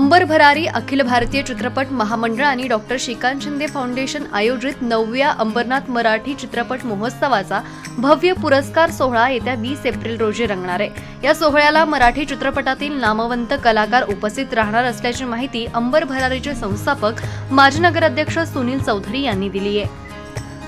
अंबर भरारी अखिल भारतीय चित्रपट महामंडळ आणि डॉक्टर श्रीकांत शिंदे फाउंडेशन आयोजित नवव्या अंबरनाथ मराठी चित्रपट महोत्सवाचा भव्य पुरस्कार सोहळा येत्या वीस एप्रिल रोजी रंगणार आहे. या सोहळ्याला मराठी चित्रपटातील नामवंत कलाकार उपस्थित राहणार असल्याची माहिती अंबर भरारीचे संस्थापक माजी नगराध्यक्ष सुनील चौधरी यांनी दिली आहे.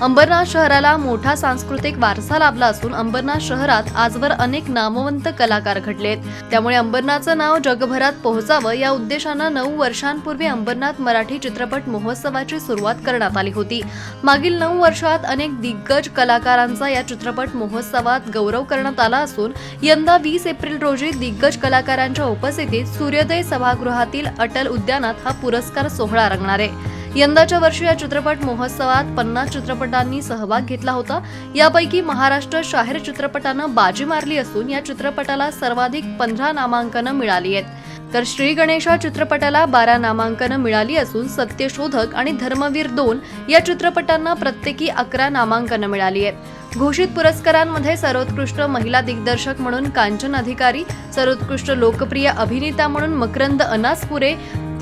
अंबरनाथ शहराला मोठा सांस्कृतिक वारसा लाभला असून अंबरनाथ शहरात आजवर अनेक नामवंत कलाकार घडलेत. त्यामुळे अंबरनाथचं नाव जगभरात पोहोचावं या उद्देशानं नऊ वर्षांपूर्वी अंबरनाथ मराठी चित्रपट महोत्सवाची सुरुवात करण्यात आली होती. मागील नऊ वर्षात अनेक दिग्गज कलाकारांचा या चित्रपट महोत्सवात गौरव करण्यात आला असून यंदा वीस एप्रिल रोजी दिग्गज कलाकारांच्या उपस्थितीत सूर्योदय सभागृहातील अटल उद्यानात हा पुरस्कार सोहळा रंगणार आहे. यंदाच्या वर्षी या चित्रपट महोत्सवात पन्नास चित्रपटांनी सहभाग घेतला होता. यापैकी महाराष्ट्र शाहीर चित्रपटानं बाजी मारली असून या चित्रपटाला सर्वाधिक पंधरा नामांकनं मिळाली आहेत. तर श्री गणेशा चित्रपटाला बारा नामांकनं मिळाली असून सत्यशोधक आणि धर्मवीर दोन या चित्रपटांना प्रत्येकी अकरा नामांकनं मिळाली आहेत. घोषित पुरस्कारांमध्ये सर्वोत्कृष्ट महिला दिग्दर्शक म्हणून कांचन अधिकारी सर्वोत्कृष्ट लोकप्रिय अभिनेता म्हणून मकरंद अनासपुरे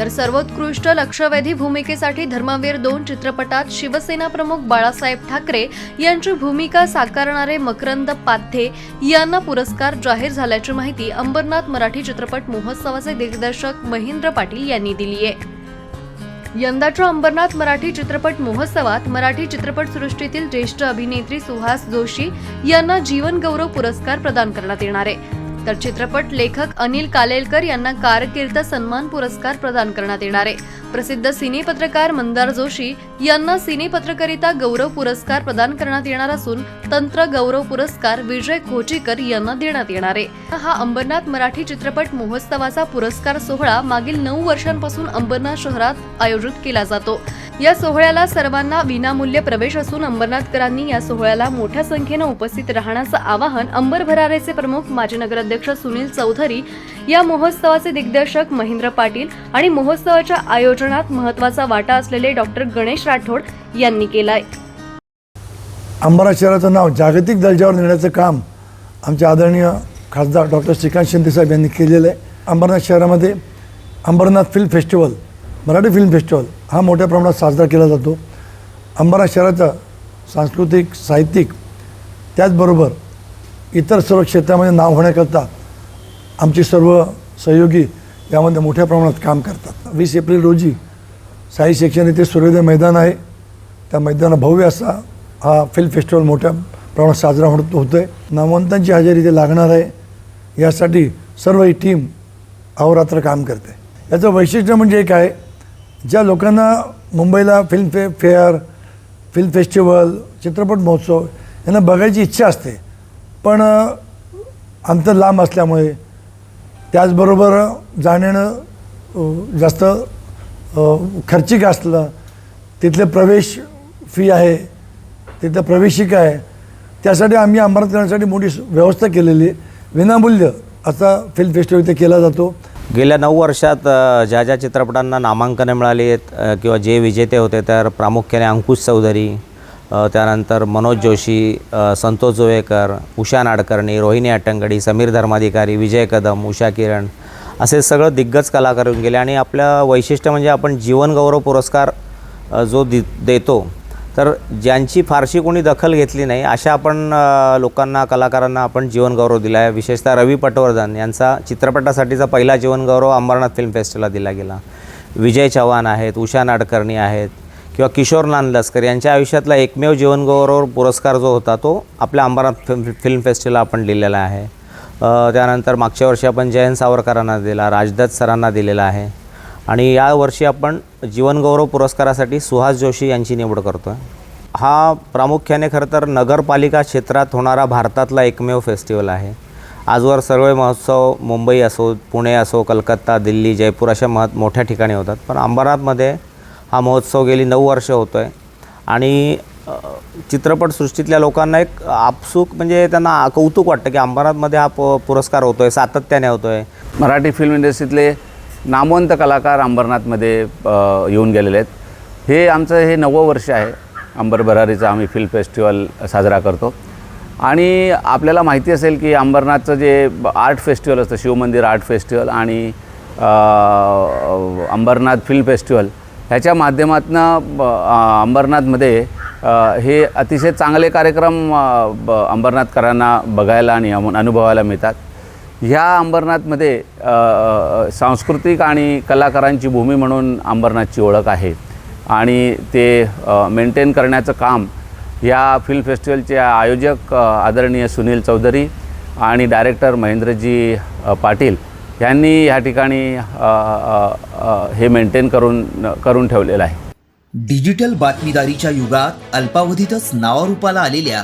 तर सर्वोत्कृष्ट लक्षवेधी भूमिकेसाठी धर्मवीर दोन चित्रपटात शिवसेना प्रमुख बाळासाहेब ठाकरे यांची भूमिका साकारणारे मकरंद पाध्ये यांना पुरस्कार जाहीर झाल्याची माहिती अंबरनाथ मराठी चित्रपट महोत्सवाचे दिग्दर्शक महेंद्र पाटील यांनी दिली आहे. यंदाच्या अंबरनाथ मराठी चित्रपट महोत्सवात मराठी चित्रपटसृष्टीतील ज्येष्ठ अभिनेत्री सुहास जोशी यांना जीवन गौरव पुरस्कार प्रदान करण्यात येणार आहे. तर चित्रपट लेखक अनिल कालेलकर यांना कारकीर्द सन्मान पुरस्कार प्रदान करण्यात येणार आहे. प्रसिद्ध सिने पत्रकार मंदार जोशी यांना सिने पत्रकारिता गौरव पुरस्कार प्रदान करण्यात येणार असून तंत्र गौरव पुरस्कार विजय कोचीकर यांना देण्यात येणार आहे. हा अंबरनाथ मराठी चित्रपट महोत्सवाचा पुरस्कार सोहळा मागील नऊ वर्षांपासून अंबरनाथ शहरात आयोजित केला जातो. या सोहळ्याला सर्वांना विनामूल्य प्रवेश असून अंबरनाथकरांनी या सोहळ्याला मोठ्या संख्येनं उपस्थित राहण्याचं आवाहन अंबर भरारेचे प्रमुख माजी नगराध्यक्ष सुनील चौधरी या महोत्सवाचे दिग्दर्शक महेंद्र पाटील आणि महोत्सवाच्या आयोजनात महत्त्वाचा वाटा असलेले डॉक्टर गणेश राठोड यांनी केलाय. अंबारा शहराचं नाव जागतिक दर्जावर नेण्याचं काम आमचे आदरणीय खासदार डॉक्टर श्रीकांत शिंदे साहेब यांनी केलेलं आहे. अंबरनाथ शहरामध्ये Ambarnath film festival Marathi film festival हा मोठ्या प्रमाणात साजरा केला जातो. अंबारा शहराचा सांस्कृतिक साहित्यिक त्याचबरोबर इतर सर्व क्षेत्रामध्ये नाव होण्याकरता आमचे सर्व सहयोगी यामध्ये मोठ्या प्रमाणात काम करतात. वीस एप्रिल रोजी साई सेक्शन येथे सूर्योदय मैदान आहे. त्या मैदानात भव्य असा हा फिल्म फेस्टिवल मोठ्या प्रमाणात साजरा होत होतो आहे नामवंतांची हजेरी इथे लागणार आहे. यासाठी सर्व ही टीम अहोरात्र काम करते. याचं वैशिष्ट्य म्हणजे एक आहे ज्या लोकांना मुंबईला फिल्म फे फेअर फिल्म फेस्टिवल चित्रपट महोत्सव यांना बघायची इच्छा असते पण अंतर लांब असल्यामुळे त्याचबरोबर जाण्यानं जास्त खर्चिक असलं तिथले प्रवेश फी आहे तिथलं प्रवेशिका आहे त्यासाठी आम्ही अंबरनाथ करण्यासाठी मोठी व्यवस्था केलेली आहे. विनामूल्य असा फिल्म फेस्टिवल इथे केला जातो. गेल्या नऊ वर्षात ज्या ज्या चित्रपटांना नामांकनं मिळाली आहेत किंवा जे विजेते होते तर प्रामुख्याने अंकुश चौधरी त्यानंतर मनोज जोशी संतोष जोवेकर उषा नाडकर्णी रोहिणी अट्टंगडी समीर धर्माधिकारी विजय कदम उषा किरण असे सगळं दिग्गज कलाकार होऊन गेले. आणि आपलं वैशिष्ट्य म्हणजे आपण जीवनगौरव पुरस्कार जो दि देतो तर ज्यांची फारशी कोणी दखल घेतली नाही अशा आपण लोकांना कलाकारांना आपण जीवनगौरव दिला आहे विशेषतः रवी पटवर्धन यांचा चित्रपटासाठीचा पहिला जीवनगौरव अंबरनाथ फिल्म फेस्टिवलला दिला गेला. विजय चव्हाण आहेत उषा नाडकर्णी आहेत किंवा किशोर नांदलस्कर यांच्या आयुष्यातला एकमेव जीवनगौरव पुरस्कार जो होता तो आपल्या अंबरनाथ फिल्म फिल्म फेस्टिवलला आपण दिलेला आहे. त्यानंतर मागच्या वर्षी आपण जयंत सावरकरांना दिला राजदत्त सरांना दिलेला आहे. आणि यावर्षी आपण जीवनगौरव पुरस्कारासाठी सुहास जोशी यांची निवड करतो आहे हा प्रामुख्याने खरं तर नगरपालिका क्षेत्रात होणारा भारतातला एकमेव फेस्टिवल आहे. आजवर सर्व महोत्सव मुंबई असो पुणे असो कलकत्ता दिल्ली जयपूर अशा मह मोठ्या ठिकाणी होतात. पण अंबरनाथमध्ये हा महोत्सव गेली नऊ वर्ष होतो आहे आणि चित्रपटसृष्टीतल्या लोकांना एक आपसूक म्हणजे त्यांना कौतुक वाटतं की अंबरनाथमध्ये हा प पुरस्कार होतो आहे सातत्याने होतो आहे मराठी फिल्म इंडस्ट्रीतले नामवंत कलाकार अंबरनाथमध्ये येऊन गेलेले आहेत. हे आमचं हे नवं वर्ष आहे. अंबर भरारीचं आम्ही फिल्म फेस्टिवल साजरा करतो. आणि आपल्याला माहिती असेल की अंबरनाथचं जे ब- आर्ट फेस्टिवल असतं शिवमंदिर आर्ट फेस्टिवल आणि अंबरनाथ फिल्म फेस्टिवल ह्याच्या माध्यमातून अंबरनाथमध्ये हे अतिशय चांगले कार्यक्रम ब- अंबरनाथकरांना बघायला आणि अनुभवायला मिळतात. ह्या अंबरनाथमध्ये सांस्कृतिक आणि कलाकारांची भूमी म्हणून अंबरनाथची ओळख आहे. आणि ते मेंटेन करण्याचं काम या फिल्म फेस्टिवलचे आयोजक आदरणीय सुनील चौधरी आणि डायरेक्टर महेंद्रजी पाटील यांनी ह्या ठिकाणी हे मेंटेन करून करून ठेवलेलं आहे. डिजिटल बातमीदारीच्या युगात अल्पावधीतच नावारूपाला आलेल्या